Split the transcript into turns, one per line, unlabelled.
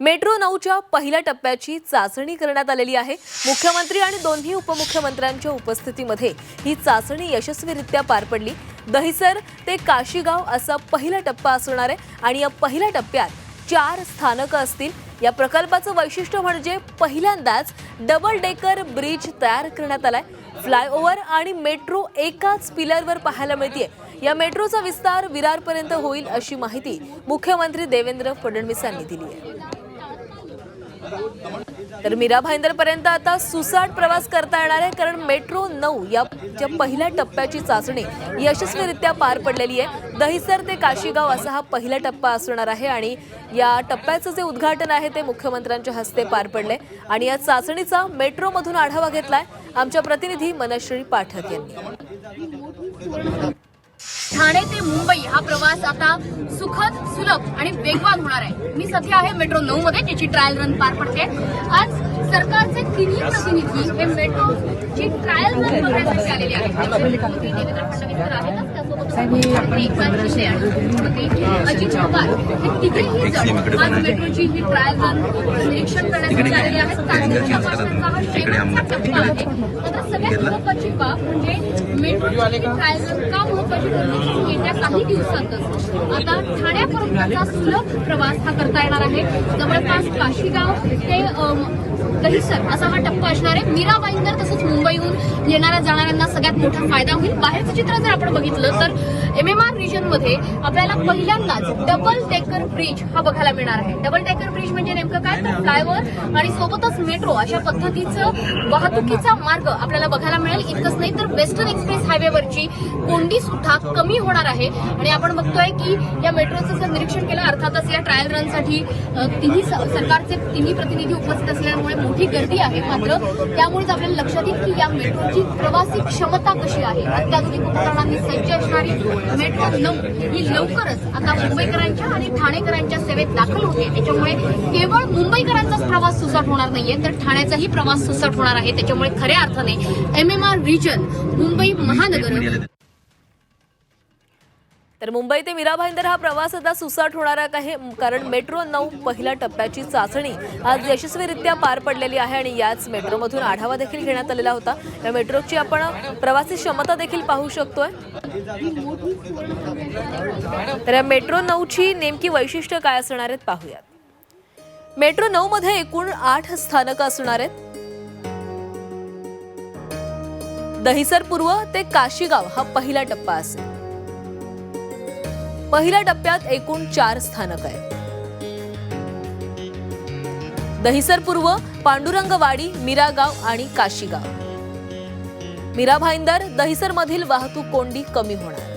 Metro नऊच्या पहिल्या टप्प्याची चाचणी करण्यात आलेली आहे. मुख्यमंत्री आणि दोन्ही उपमुख्यमंत्र्यांच्या उपस्थितीमध्ये ही चाचणी यशस्वीरित्या पार पडली. दहिसर ते काशीगाव असा पहिला टप्पा असणार आहे आणि या पहिल्या टप्प्यात चार स्थानकं असतील. या प्रकल्पाचं वैशिष्ट्य म्हणजे पहिल्यांदाच डबल डेकर ब्रिज तयार करण्यात आलाय. फ्लायओव्हर आणि मेट्रो एकाच पिलरवर पाहायला मिळते या मेट्रोचा विस्तार विरारपर्यंत होईल अशी माहिती मुख्यमंत्री देवेंद्र फडणवीस यांनी दिली आहे. तर मीरा भाईंदर पर्यंत आता सुसाट प्रवास करता येणार आहे कारण मेट्रो नऊ या ज्या पहिल्या टप्प्याची चाचणी यशस्वीरित्या पार पडलेली आहे. दहिसर ते काशीगाव असा हा पहिला टप्पा असणार आहे आणि या टप्प्याचं जे उद्घाटन आहे ते मुख्यमंत्र्यांच्या हस्ते पार पडले आणि या चाचणीचा मेट्रोमधून आढावा घेतलाय आमच्या प्रतिनिधी मनश्री पाठक यांनी.
ठाणे ते मुंबई हा प्रवास आता सुखद सुलभ आणि वेगवान होणार आहे. मी सध्या आहे मेट्रो नऊ मध्ये ज्याची ट्रायल रन पार पडते. आज सरकारचे तिन्ही प्रतिनिधी हे मेट्रोची ट्रायल रन बघण्यासाठी आलेले आहेत. देवेंद्र फडणवीस तर आहेतच. हे ही हा महत्वाची बाब म्हणजे मेट्रोची ट्रायल का महत्वाची ठरली? येत्या काही दिवसातच आता ठाण्यापर्यंतचा सुलभ प्रवास हा करता येणार आहे. जवळपास काशीगाव ते दहिसर असा हा टप्पा असणार आहे. मीरा भाईंदर तसंच मुंबईहून येणाऱ्या जाणाऱ्यांना सगळ्यात मोठा फायदा होईल. बाहेरचं चित्र जर आपण बघितलं तर एम एम आर रिजनमध्ये आपल्याला पहिल्यांदाच डबल टेकर ब्रिज हा बघायला मिळणार आहे. डबल टेकर ब्रिज म्हणजे नेमकं काय? तर फ्लायओव्हर आणि सोबतच मेट्रो अशा पद्धतीचं वाहतुकीचा मार्ग आपल्याला बघायला मिळेल. इतकंच नाही तर वेस्टर्न एक्सप्रेस हायवेवरची कोंडी सुद्धा कमी होणार आहे. आणि आपण बघतोय की या मेट्रोचं जर निरीक्षण केलं अर्थातच या ट्रायल रनसाठी तिन्ही स- सरकारचे तिन्ही प्रतिनिधी उपस्थित असल्यामुळे मोठी गर्दी आहे मात्र त्यामुळेच आपल्याला लक्षात येईल की या मेट्रोची प्रवासी क्षमता कशी आहे? अत्याधुनिक उपकरणांनी सज्ज असणारी मेट्रो नऊ ही लवकरच आता मुंबईकरांच्या आणि ठाणेकरांच्या सेवेत दाखल होते. त्याच्यामुळे केवळ मुंबईकरांचाच प्रवास सुसाट होणार नाहीये तर ठाण्याचाही प्रवास सुसाट होणार आहे. त्याच्यामुळे खऱ्या अर्थाने M M R region Mumbai महानगर
तर मुंबई ते मीरा भाईंदर हा प्रवास आता सुसाट होणार आहे कारण मेट्रो नऊ पहिल्या टप्प्याची चाचणी आज यशस्वीरित्या पार पडलेली आहे आणि याच मेट्रोमधून आढावा देखील घेण्यात आलेला होता. या मेट्रोची आपण प्रवासी क्षमता देखील पाहू शकतोय. तर या मेट्रो नऊची नेमकी वैशिष्ट्य काय असणार आहेत पाहूयात. मेट्रो नऊ मध्ये एकूण आठ स्थानकं असणार आहेत. दहिसर पूर्व ते काशीगाव हा पहिला टप्पा असेल. पहिल्या टप्प्यात एकूण चार स्थानक आहेत. दहिसर पूर्व पांडुरंगवाडी मिरागाव आणि काशीगाव. मीरा भाईंदर दहिसर मधील वाहतूक कोंडी कमी होणार.